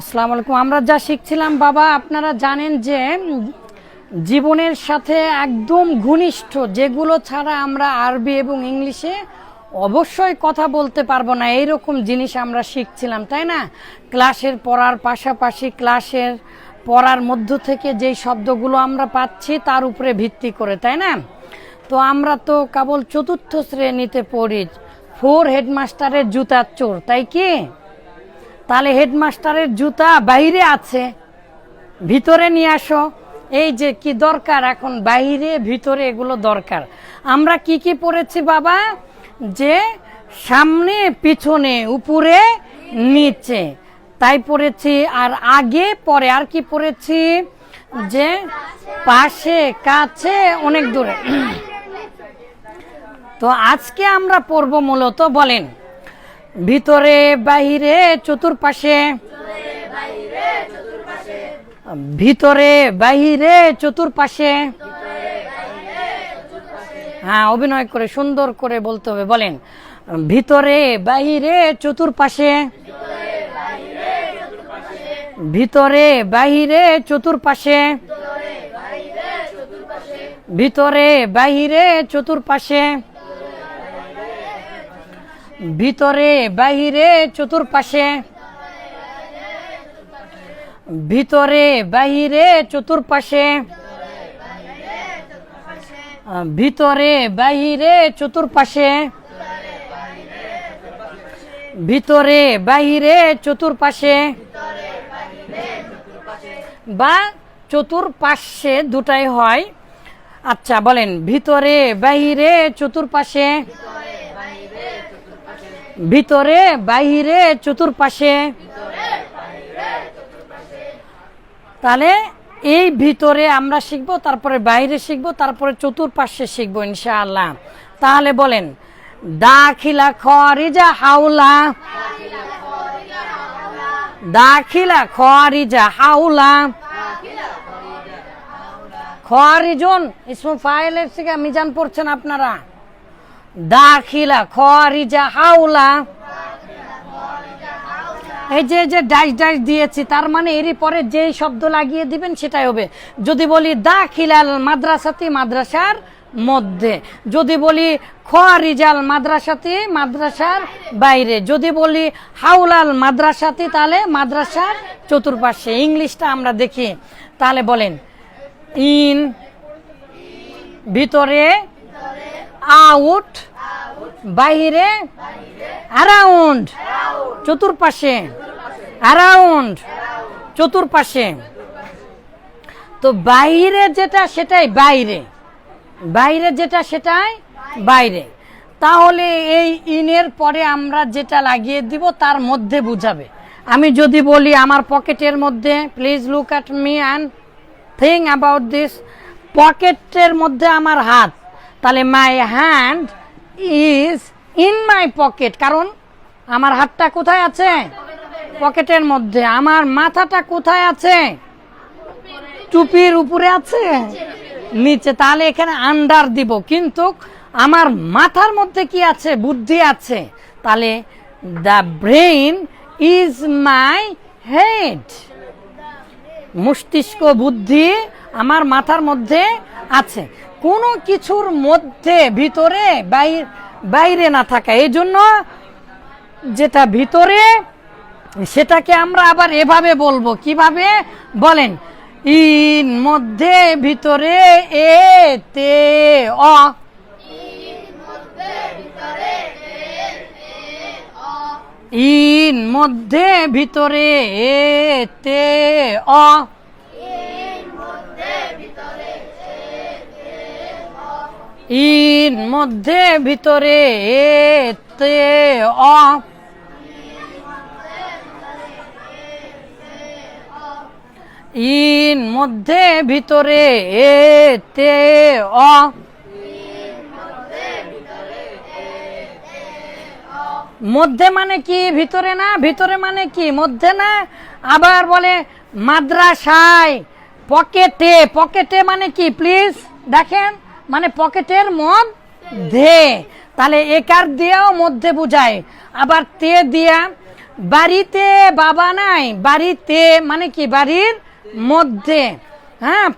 আসসালামু আলাইকুম। আমরা যা শিখছিলাম, বাবা, আপনারা জানেন যে জীবনের সাথে একদম ঘনিষ্ঠ, যেগুলো ছাড়া আমরা আরবি এবং ইংলিশে অবশ্যই কথা বলতে পারব না। এইরকম জিনিস আমরা শিখছিলাম, তাই না? ক্লাসের পড়ার পাশাপাশি ক্লাসের পড়ার মধ্য থেকে যেই শব্দগুলো আমরা পাচ্ছি, তার উপরে ভিত্তি করে, তাই না? তো আমরা তো কেবল চতুর্থ শ্রেণীতে পড়ি, ফোর হেডমাস্টারের জুতার চোর, তাই কি? তাহলে হেডমাস্টারের জুতা বাইরে আছে, ভিতরে নিয়ে আসো। এই যে কি দরকার এখন? বাইরে, ভিতরে এগুলো দরকার। আমরা কি কি পড়েছি বাবা? যে সামনে, পিছনে, উপরে, নিচে। তাই পড়েছি আর আগে, পরে আর কি পড়েছি যে পাশে, কাছে, অনেক দূরে। তো আজকে আমরা পড়ব মূলত, বলেন। ভিতরে, বাহিরে, চতুর্পাশে। ভিতরে, বাহিরে, চতুর্পাশে। হ্যাঁ অভিনয় করে, সুন্দর করে বলতে হবে, বলেন। ভিতরে, বাহিরে, চতুর্পাশে। ভিতরে, বাহিরে, চতুর্পাশে। ভিতরে, বাহিরে, চতুর্পাশে। ভিতরে, বাহিরে, চতুর্পাশে। ভিতরে, বাহিরে, চতুর্পাশে। ভিতরে, বাহিরে, চতুর্পাশে। ভিতরে, বাহিরে, চতুর্পাশে। বা চতুর্পাশে দুটাই হয়। আচ্ছা বলেন, ভিতরে, বাহিরে, চতুর্পাশে। ভিতরে, বাহিরে, চতুর্পাশে। তাহলে এই ভিতরে আমরা শিখব, তারপরে বাইরে শিখব, তারপরে চতুর্পাশে শিখব ইনশাআল্লাহ। তাহলে বলেন, দাখিলা খরিজা হাউলা দাখিলা খরিজা হাউলা খরিজন। ইসমু ফাইলের থেকে মিজান পড়ছেন আপনারা। দাখিলা, খরিজা হাউলা এই যে যে ডাইস ডাইস দিয়েছি, তার মানে এরই পরে যেই শব্দ লাগিয়ে দিবেন সেটাই হবে। যদি বলি দাখিলাল মাদ্রাসাতি মাদ্রাসার মধ্যে, যদি বলি খরিজাল মাদ্রাসাতি মাদ্রাসার বাইরে, যদি বলি হাউলাল মাদ্রাসাতি তাহলে মাদ্রাসার চতুর্পাশে। ইংলিশটা আমরা দেখি। তাহলে বলেন, ইন ভিতরে আউট, বাইরে অ্যারাউন্ড চতুর্পাশে অ্যারাউন্ড চতুর্পাশে। তো বাইরে যেটা সেটাই বাইরে। বাইরে যেটা সেটাই বাইরে। তাহলে এই ইনের পরে আমরা যেটা লাগিয়ে দিব, তার মধ্যে বুঝাবে। আমি যদি বলি আমার পকেটের মধ্যে please look at me and thing about this পকেটের মধ্যে আমার হাত। তাহলে my hand is in my pocket কারণ আমার হাতটা কোথায় আছে? পকেটের মধ্যে। আমার মাথাটা কোথায় আছে? টুপির উপরে আছে? নিচে। তাহলে এখানে আন্ডার দিব। কিন্তু আমার মাথার মধ্যে কি আছে? বুদ্ধি আছে। তাহলে the brain is my head মস্তিষ্ক বুদ্ধি আমার মাথার মধ্যে আছে। কোনো কিছুর মধ্যে, ভিতরে, বাইরে না থাকা। এই জন্য যেটা ভিতরে, সেটাকে আমরা আবার এভাবে বলব। কীভাবে? বলেন, ইন মধ্যে, ভিতরে, এ, তে, অ। ইন মধ্যে, ভিতরে, এ, তে, অ। ইন মধ্যে ভিতরে তে অ। ইন মধ্যে ভিতরে এ তে অ। মধ্যে মানে কি, ভিতরে না, ভিতরে মানে কি, মধ্যে না? আবার বলে মাদ্রাসায় পকেটে পকেটে মানে কি, প্লিজ দেখেন। মানে পকেটের মধ্যে তাহলে একার দিয়েও মধ্যে বুঝায়। আবার তে দিয়া, বাড়িতে বাবা নাই, বাড়িতে মানে কি, বাড়ির মধ্যে। হ্যাঁ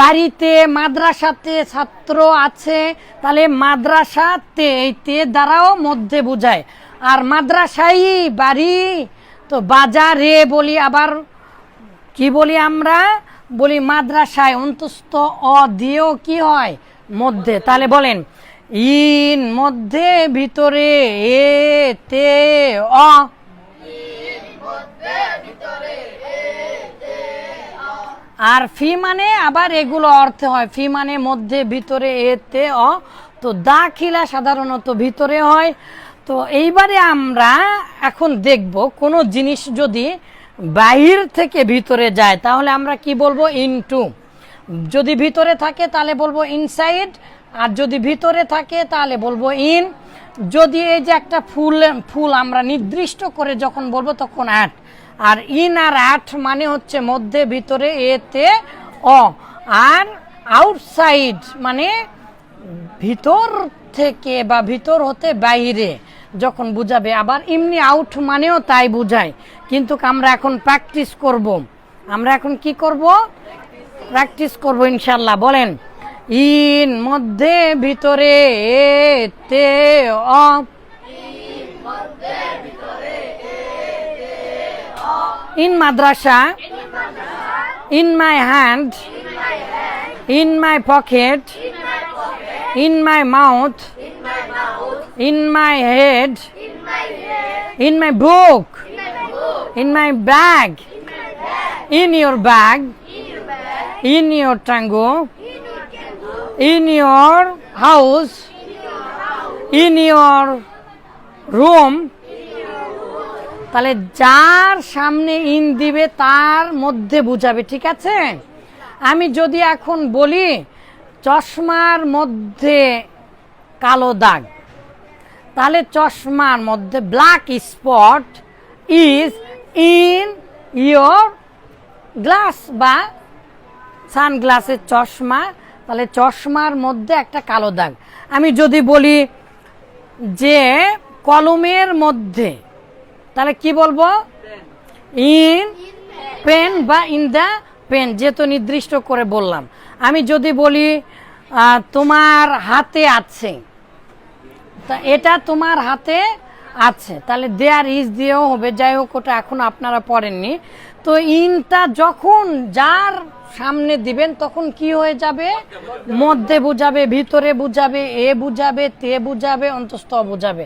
বাড়িতে মাদ্রাসাতে ছাত্র আছে, তাহলে মাদ্রাসাতে এই তে দ্বারাও মধ্যে বোঝায়। আর মাদ্রাসাই বাড়ি, তো বাজারে বলি আবার কি বলি আমরা? বলি, মাদ্রাসায় অন্তস্থ অ দিয়েও কি হয়? মধ্যে। তাহলে বলেন, ইন মধ্যে, ভিতরে, এ, তে, অ। আর ফি মানে আবার এগুলো অর্থে হয়। ফি মানে মধ্যে, ভিতরে এতে অ। তো দাখিলা সাধারণত ভিতরে হয়। তো এইবারে আমরা এখন দেখব, কোনো জিনিস যদি বাহির থেকে ভিতরে যায়, তাহলে আমরা কি বলব? ইনটু যদি ভিতরে থাকে, তাহলে বলব ইনসাইড আর যদি ভিতরে থাকে, তাহলে বলব ইন যদি এই যে একটা ফুল ফুল আমরা নির্দিষ্ট করে যখন বলব, তখন অ্যাট আর ইন আর অ্যাট মানে হচ্ছে মধ্যে, ভিতরে এতে অ। আর আউটসাইড মানে ভিতর থেকে বা ভিতর হতে বাইরে। যখন বুঝাবে, আবার এমনি আউট মানেও তাই বুঝায়। কিন্তু আমরা এখন প্র্যাকটিস করব। আমরা এখন কি করব? প্র্যাকটিস করব ইনশাল্লাহ বলেন। ইন মধ্যে ভিতরে তে অ। In madrasa. In my hand. In my pocket. In my head, in my book, in my bag, in your bag, in your tango, in your house, in your room. তাহলে যার সামনে in দিবে তার মধ্যে বুঝাবে ঠিক আছে আমি যদি এখন বলি চশমার মধ্যে কালো দাগ তাহলে চশমার মধ্যে black spot is in your glass বা সানগ্লাসের চশমা। তাহলে চশমার মধ্যে একটা কালো দাগ। আমি যদি বলি যে কলমের মধ্যে, তাহলে কি বলব? ইন পেন বা ইন দ্য পেন যেহেতু নির্দিষ্ট করে বললাম। আমি যদি বলি তোমার হাতে আছে তা এটা তোমার হাতে আছে। তাহলে দেয়ার ইজ দিয়েও হবে যাই হোক ওটা এখন আপনারা পড়েননি। তো ইনটা যখন যার সামনে দিবেন, তখন কি হয়ে যাবে? মধ্যে বুঝাবে, ভিতরে বুঝাবে, এ বুঝাবে, তে বুঝাবে, অন্তস্থ বুঝাবে।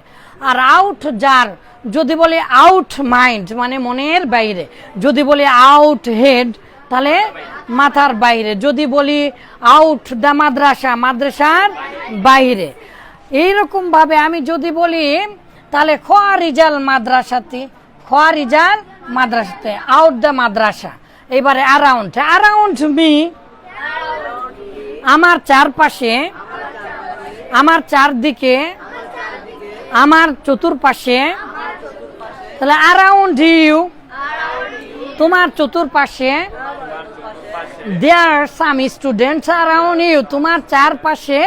আর আউট যার, যদি বলে আউট মাইন্ড মানে মনের বাইরে, যদি বলি আউট হেড তাহলে মাথার বাইরে। যদি বলি আউট দ্য মাদ্রাসা, মাদ্রাসার বাইরে। এইরকম ভাবে আমি যদি বলি, তাহলে খোয়া রিজাল মাদ্রাসাতে খোয়া রিজাল মাদ্রাসাতে আউট দ্য মাদ্রাসা। এবারে অ্যারাউন্ড অ্যারাউন্ড মি আমার চারপাশে, আমার চারদিকে, আমার চতুর্পাশে, তাহলে অ্যারাউন্ড ইউ তোমার চতুর্পাশে there some students around you তোমার চারপাশে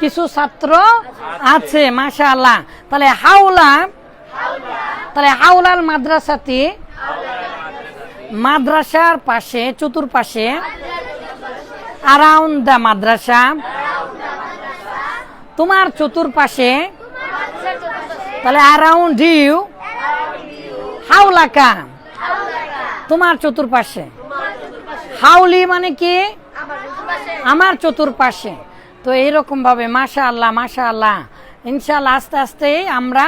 কিছু ছাত্র আছে, মাশাআল্লাহ। তাহলে হাওলা, তাহলে হাওলার মাদ্রাসাতে মাদ্রাসার পাশে, চতুর্পাশে অ্যারাউন্ড দ্য মাদ্রাসা। তোমার চতুর্পাশে, তাহলে অ্যারাউন্ড ইউ হাওলাকা। তোমার চতুর্পাশে। হাউলি মানে কি? আমার চতুর্পাশে। তো এইরকম ভাবে মাশা আল্লাহ মাশা আল্লাহ ইনশাল্লাহ আস্তে আস্তে আমরা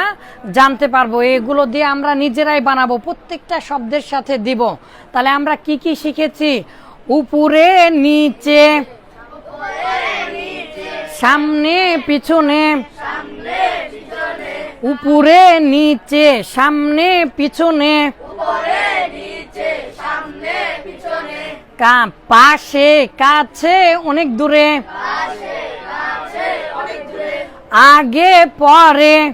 জানতে পারব এগুলো দিয়ে আমরা নিজেরাই বানাবো প্রত্যেকটা শব্দের সাথে দিব। তাহলে আমরা কি কি শিখেছি? উপরে নিচে সামনে পিছনে উপরে নিচে সামনে পিছনে কা- পাশে, কাছে, অনেক দূরে। আগে, পরে।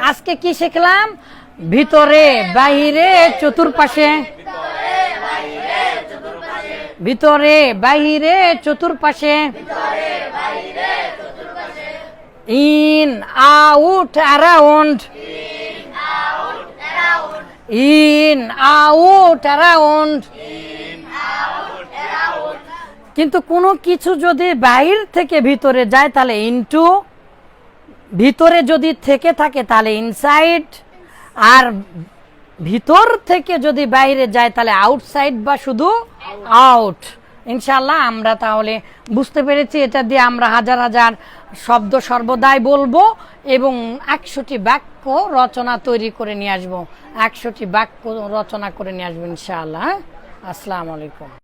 আজকে কি শিখলাম? ভিতরে, বাহিরে, চতুর্পাশে। ভিতরে, বাহিরে, চতুর্পাশে। In, out, around. In, out, around. কিন্তু কোনো কিছু যদি বাইর থেকে ভিতরে যায়, তাহলে ইনটু ভিতরে যদি থেকে থাকে, তাহলে ইনসাইড আর ভিতর থেকে যদি বাইরে যায়, তাহলে আউটসাইড বা শুধু আউট ইনশাল্লাহ আমরা তাহলে বুঝতে পেরেছি, এটা দিয়ে আমরা হাজার হাজার শব্দ সর্বদাই বলব এবং একশোটি বাক্য রচনা তৈরি করে নিয়ে আসব একশোটি বাক্য রচনা করে নিয়ে আসব ইনশাআল্লাহ হ্যাঁ? আসসালামু আলাইকুম